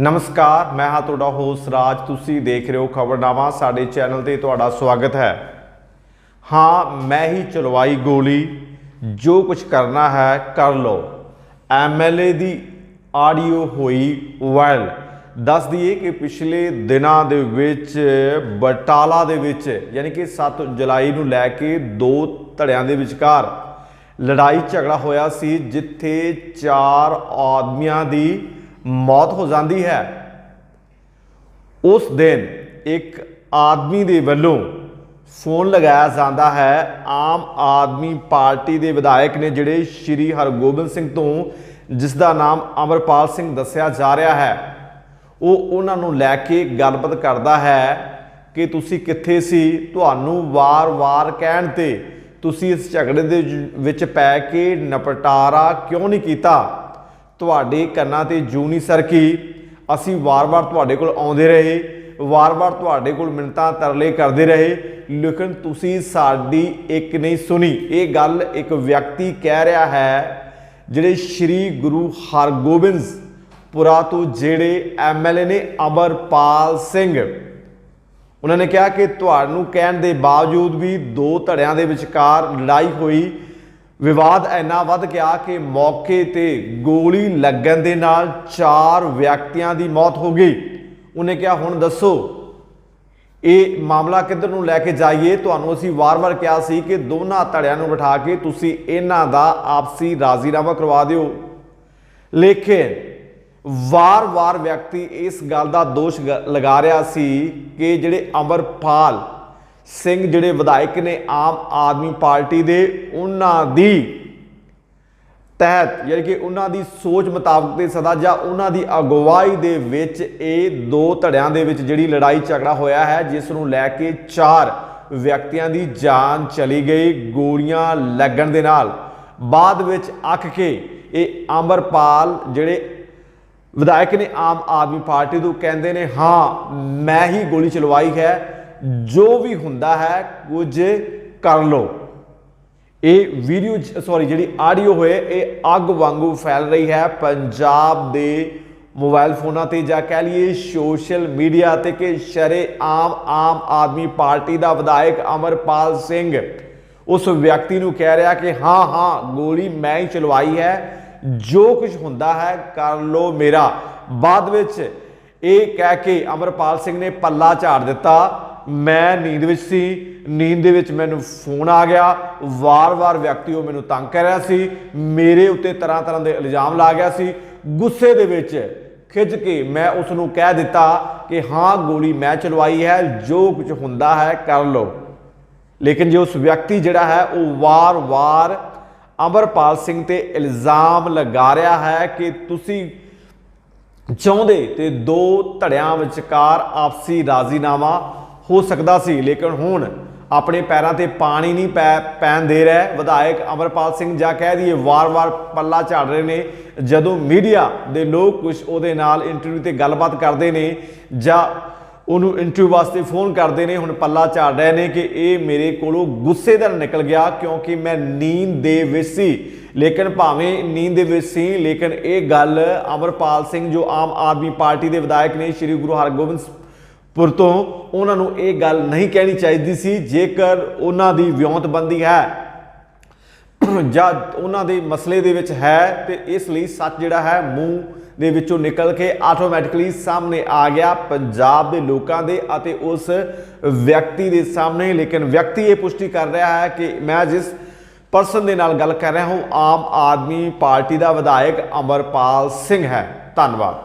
ਨਮਸਕਾਰ, ਮੈਂ ਹਾਂ ਤੁਹਾਡਾ ਹੋਸਟ ਰਾਜ। ਤੁਸੀਂ ਦੇਖ ਰਹੇ ਹੋ ਖਬਰਨਾਮਾ। ਸਾਡੇ ਚੈਨਲ ਤੇ ਤੁਹਾਡਾ ਸਵਾਗਤ ਹੈ। ਹਾਂ, ਮੈਂ ਹੀ ਚਲਵਾਈ ਗੋਲੀ। ਜੋ ਕੁਝ ਕਰਨਾ ਹੈ, ਕਰ ਲਓ। ਐਮਐਲਏ ਦੀ ਆਡੀਓ ਹੋਈ ਵਾਇਰਲ। ਦੱਸ ਦਈਏ ਕਿ ਪਿਛਲੇ ਦਿਨਾਂ ਦੇ ਵਿੱਚ, ਬਟਾਲਾ ਦੇ ਵਿੱਚ, ਯਾਨੀ ਕਿ 7 ਜੁਲਾਈ ਨੂੰ ਲੈ ਕੇ ਦੋ ਧੜਿਆਂ ਦੇ ਵਿਚਕਾਰ ਲੜਾਈ ਝਗੜਾ ਹੋਇਆ ਸੀ, ਜਿੱਥੇ ਚਾਰ ਆਦਮੀਆਂ ਦੀ ਮੌਤ ਹੋ ਜਾਂਦੀ ਹੈ। ਉਸ ਦਿਨ ਇੱਕ ਆਦਮੀ ਦੇ ਵੱਲੋਂ ਫੋਨ ਲਗਾਇਆ ਜਾਂਦਾ ਹੈ। ਆਮ ਆਦਮੀ ਪਾਰਟੀ ਦੇ ਵਿਧਾਇਕ ਨੇ ਜਿਹੜੇ ਸ਼੍ਰੀ ਹਰਗੋਬਿੰਦ ਸਿੰਘ ਤੋਂ, ਜਿਸ ਦਾ ਨਾਮ ਅਮਰਪਾਲ ਸਿੰਘ ਦੱਸਿਆ ਜਾ ਰਿਹਾ ਹੈ, ਉਹ ਉਹਨਾਂ ਨੂੰ ਲੈ ਕੇ ਗੱਲਬਾਤ ਕਰਦਾ ਹੈ ਕਿ ਤੁਸੀਂ ਕਿੱਥੇ ਸੀ? ਤੁਹਾਨੂੰ ਵਾਰ-ਵਾਰ ਕਹਿਣ ਤੇ ਤੁਸੀਂ ਇਸ ਝਗੜੇ ਦੇ ਜ- ਵਿੱਚ ਪੈ ਕੇ ਨਪਟਾਰਾ ਕਿਉਂ ਨਹੀਂ ਕੀਤਾ? ਤੁਹਾਡੇ ਕੰਨਾਂ ਤੇ ਜੂ ਨਹੀਂ ਸਰਕੀ। ਅਸੀਂ ਵਾਰ-ਵਾਰ ਤੁਹਾਡੇ ਕੋਲ ਆਉਂਦੇ ਰਹੇ, ਵਾਰ-ਵਾਰ ਤੁਹਾਡੇ ਕੋਲ ਮਿੰਨਤਾਂ ਤਰਲੇ ਕਰਦੇ ਰਹੇ, ਲੇਕਿਨ ਤੁਸੀਂ ਸਾਡੀ ਇੱਕ ਨਹੀਂ ਸੁਣੀ। ਇਹ ਗੱਲ ਇੱਕ ਵਿਅਕਤੀ ਕਹਿ ਰਿਹਾ ਹੈ, ਜਿਹੜੇ ਸ਼੍ਰੀ ਗੁਰੂ ਹਰਗੋਬਿੰਦ ਪੁਰਾ ਤੋਂ ਜਿਹੜੇ ਐਮਐਲਏ ਨੇ ਅਮਰਪਾਲ ਸਿੰਘ। ਉਹਨਾਂ ਨੇ ਕਿਹਾ ਕਿ ਤੁਹਾਨੂੰ ਕਹਿਣ ਦੇ ਬਾਵਜੂਦ ਵੀ ਦੋ ਧੜਿਆਂ ਦੇ ਵਿਚਕਾਰ ਲੜਾਈ ਹੋਈ ਵਿਵਾਦ ਇੰਨਾ ਵੱਧ ਗਿਆ ਕਿ ਮੌਕੇ ਤੇ ਗੋਲੀ ਲੱਗਣ ਦੇ ਨਾਲ ਚਾਰ ਵਿਅਕਤੀਆਂ ਦੀ ਮੌਤ ਹੋ ਗਈ। ਉਹਨੇ ਕਿਹਾ, ਹੁਣ ਦੱਸੋ, ਇਹ ਮਾਮਲਾ ਕਿੱਧਰ ਨੂੰ ਲੈ ਕੇ ਜਾਈਏ? ਤੁਹਾਨੂੰ ਅਸੀਂ ਵਾਰ-ਵਾਰ ਕਿਹਾ ਸੀ ਕਿ ਦੋਨਾਂ ਧੜਿਆਂ ਨੂੰ ਬਿਠਾ ਕੇ ਤੁਸੀਂ ਇਹਨਾਂ ਦਾ ਆਪਸੀ ਰਾਜ਼ੀਨਾਮਾ ਕਰਵਾ ਦਿਓ। ਲੇਕਿਨ ਵਾਰ-ਵਾਰ ਵਿਅਕਤੀ ਇਸ ਗੱਲ ਦਾ ਦੋਸ਼ ਗ- ਲਗਾ ਰਿਹਾ ਸੀ ਕਿ ਜਿਹੜੇ ਅਮਰਪਾਲ ਸਿੰਘ ਜਿਹੜੇ ਵਿਧਾਇਕ ਨੇ ਆਮ ਆਦਮੀ ਪਾਰਟੀ ਦੇ, ਉਹਨਾਂ ਦੀ ਤਹਿਤ, ਯਾਨੀ ਕਿ ਉਹਨਾਂ ਦੀ ਸੋਚ ਮੁਤਾਬਕ ਤੇ ਸਦਾ ਜਾਂ ਉਹਨਾਂ ਦੀ ਅਗਵਾਈ ਦੇ ਵਿੱਚ ਇਹ ਦੋ ਧੜਿਆਂ ਦੇ ਵਿੱਚ ਜਿਹੜੀ ਲੜਾਈ ਝਗੜਾ ਹੋਇਆ ਹੈ, ਜਿਸ ਨੂੰ ਲੈ ਕੇ ਚਾਰ ਵਿਅਕਤੀਆਂ ਦੀ ਜਾਨ ਚਲੀ ਗਈ ਗੋਲੀਆਂ ਲੱਗਣ ਦੇ ਨਾਲ। ਬਾਅਦ ਵਿੱਚ ਅੱਕ ਕੇ ਇਹ ਅਮਰਪਾਲ ਜਿਹੜੇ ਵਿਧਾਇਕ ਨੇ ਆਮ ਆਦਮੀ ਪਾਰਟੀ ਤੋਂ ਕਹਿੰਦੇ ਨੇ, ਹਾਂ, ਮੈਂ ਹੀ ਗੋਲੀ ਚਲਵਾਈ ਹੈ ਜੋ ਵੀ ਹੁੰਦਾ ਹੈ, ਕੁਝ ਕਰ ਲਓ। ਇਹ ਵੀਡੀਓ ਸੌਰੀ ਜਿਹੜੀ ਆਡੀਓ ਹੋਏ, ਇਹ ਅੱਗ ਵਾਂਗੂ ਫੈਲ ਰਹੀ ਹੈ। ਪੰਜਾਬ ਦੇ ਮੋਬਾਈਲ ਫੋਨਾਂ ਤੇ ਜਾਂ ਕਹਿ ਲਈਏ ਸੋਸ਼ਲ ਮੀਡੀਆ ਤੇ ਕਿ ਸ਼ਰੇ ਆਮ ਆਮ ਆਦਮੀ ਪਾਰਟੀ ਦਾ ਵਿਧਾਇਕ ਅਮਰਪਾਲ ਸਿੰਘ ਉਸ ਵਿਅਕਤੀ ਨੂੰ ਕਹਿ ਰਿਹਾ ਕਿ ਹਾਂ ਹਾਂ, ਗੋਲੀ ਮੈਂ ਹੀ ਚਲਵਾਈ ਹੈ। ਜੋ ਕੁਝ ਹੁੰਦਾ ਹੈ, ਕਰ ਲੋ ਮੇਰਾ। ਬਾਅਦ ਵਿੱਚ ਇਹ ਕਹਿ ਕੇ ਅਮਰਪਾਲ ਸਿੰਘ ਨੇ ਪੱਲਾ ਝਾੜ ਦਿੱਤਾ। ਮੈਂ ਨੀਂਦ ਵਿੱਚ ਸੀ, ਨੀਂਦ ਦੇ ਵਿੱਚ ਮੈਨੂੰ ਫੋਨ ਆ ਗਿਆ, ਵਾਰ-ਵਾਰ ਵਿਅਕਤੀ ਉਹ ਮੈਨੂੰ ਤੰਗ ਕਰ ਰਿਹਾ ਸੀ, ਮੇਰੇ ਉੱਤੇ ਤਰ੍ਹਾਂ ਤਰ੍ਹਾਂ ਦੇ ਇਲਜ਼ਾਮ ਲਾ ਗਿਆ ਸੀ, ਗੁੱਸੇ ਦੇ ਵਿੱਚ ਖਿੱਚ ਕੇ ਮੈਂ ਉਸ ਨੂੰ ਕਹਿ ਦਿੱਤਾ ਕਿ ਹਾਂ, ਗੋਲੀ ਮੈਂ ਚਲਵਾਈ ਹੈ, ਜੋ ਕੁਝ ਹੁੰਦਾ ਹੈ ਕਰ ਲਓ। ਲੇਕਿਨ ਜੇ ਉਸ ਵਿਅਕਤੀ ਜਿਹੜਾ ਹੈ, ਉਹ ਵਾਰ-ਵਾਰ ਅਮਰਪਾਲ ਸਿੰਘ ਤੇ ਇਲਜ਼ਾਮ ਲਗਾ ਰਿਹਾ ਹੈ ਕਿ ਤੁਸੀਂ ਚਾਹੁੰਦੇ ਤੇ ਦੋ ਧੜਿਆਂ ਵਿਚਕਾਰ ਆਪਸੀ ਰਾਜ਼ੀਨਾਮਾ ਹੋ ਸਕਦਾ ਸੀ, ਲੇਕਿਨ ਹੁਣ ਆਪਣੇ ਪੈਰਾਂ ਤੇ ਪਾਣੀ ਨਹੀਂ ਪੈ, ਪੈਣ ਦੇ ਰਿਹਾ ਵਿਧਾਇਕ ਅਮਰਪਾਲ ਸਿੰਘ ਜਾਂ ਕਹਿ ਦਈਏ, ਵਾਰ-ਵਾਰ ਪੱਲਾ ਝਾੜ ਰਹੇ ਨੇ। ਜਦੋਂ ਮੀਡੀਆ ਦੇ ਲੋਕ ਕੁਝ ਉਹਦੇ ਨਾਲ ਇੰਟਰਵਿਊ ਤੇ ਗੱਲਬਾਤ ਕਰਦੇ ਨੇ ਜਾਂ ਉਹਨੂੰ ਇੰਟਰਵਿਊ ਵਾਸਤੇ ਫੋਨ ਕਰਦੇ ਨੇ, ਹੁਣ ਪੱਲਾ ਝਾੜ ਰਹੇ ਨੇ ਕਿ ਇਹ ਮੇਰੇ ਕੋਲੋਂ ਗੁੱਸੇ ਦਾ ਨਿਕਲ ਗਿਆ ਕਿਉਂਕਿ ਮੈਂ ਨੀਂਦ ਦੇ ਵਿੱਚ ਸੀ। ਲੇਕਿਨ ਭਾਵੇਂ ਨੀਂਦ ਦੇ ਵਿੱਚ ਸੀ, ਲੇਕਿਨ ਇਹ ਗੱਲ ਅਮਰਪਾਲ ਸਿੰਘ ਜੋ ਆਮ ਆਦਮੀ ਪਾਰਟੀ ਦੇ ਵਿਧਾਇਕ ਨੇ, ਸ਼੍ਰੀ ਗੁਰੂ ਹਰਗੋਬਿੰਦ ਪੁਰ ਤੋਂ ਉਹਨਾਂ ਨੂੰ ਇਹ ਗੱਲ ਨਹੀਂ ਕਹਿਣੀ ਚਾਹੀਦੀ ਸੀ, ਜੇਕਰ ਉਹਨਾਂ ਦੀ ਵਿਉਂਤਬੰਦੀ ਹੈ, ਜਾਂ ਉਹਨਾਂ ਦੇ ਮਸਲੇ ਦੇ ਵਿੱਚ ਹੈ, ਤੇ ਇਸ ਲਈ ਸੱਚ ਜਿਹੜਾ ਹੈ, ਮੂੰਹ ਦੇ ਵਿੱਚੋਂ ਨਿਕਲ ਕੇ ਆਟੋਮੈਟਿਕਲੀ ਸਾਹਮਣੇ ਆ ਗਿਆ। ਪੰਜਾਬ ਦੇ ਲੋਕਾਂ ਦੇ ਅਤੇ ਉਸ ਵਿਅਕਤੀ ਦੇ ਸਾਹਮਣੇ, ਲੇਕਿਨ ਵਿਅਕਤੀ ਇਹ ਪੁਸ਼ਟੀ ਕਰ ਰਿਹਾ ਹੈ ਕਿ ਮੈਂ ਜਿਸ ਪਰਸਨ ਦੇ ਨਾਲ ਗੱਲ ਕਰ ਰਿਹਾ ਹਾਂ ਉਹ ਆਮ ਆਦਮੀ ਪਾਰਟੀ ਦਾ ਵਿਧਾਇਕ ਅਮਰਪਾਲ ਸਿੰਘ ਹੈ। ਧੰਨਵਾਦ।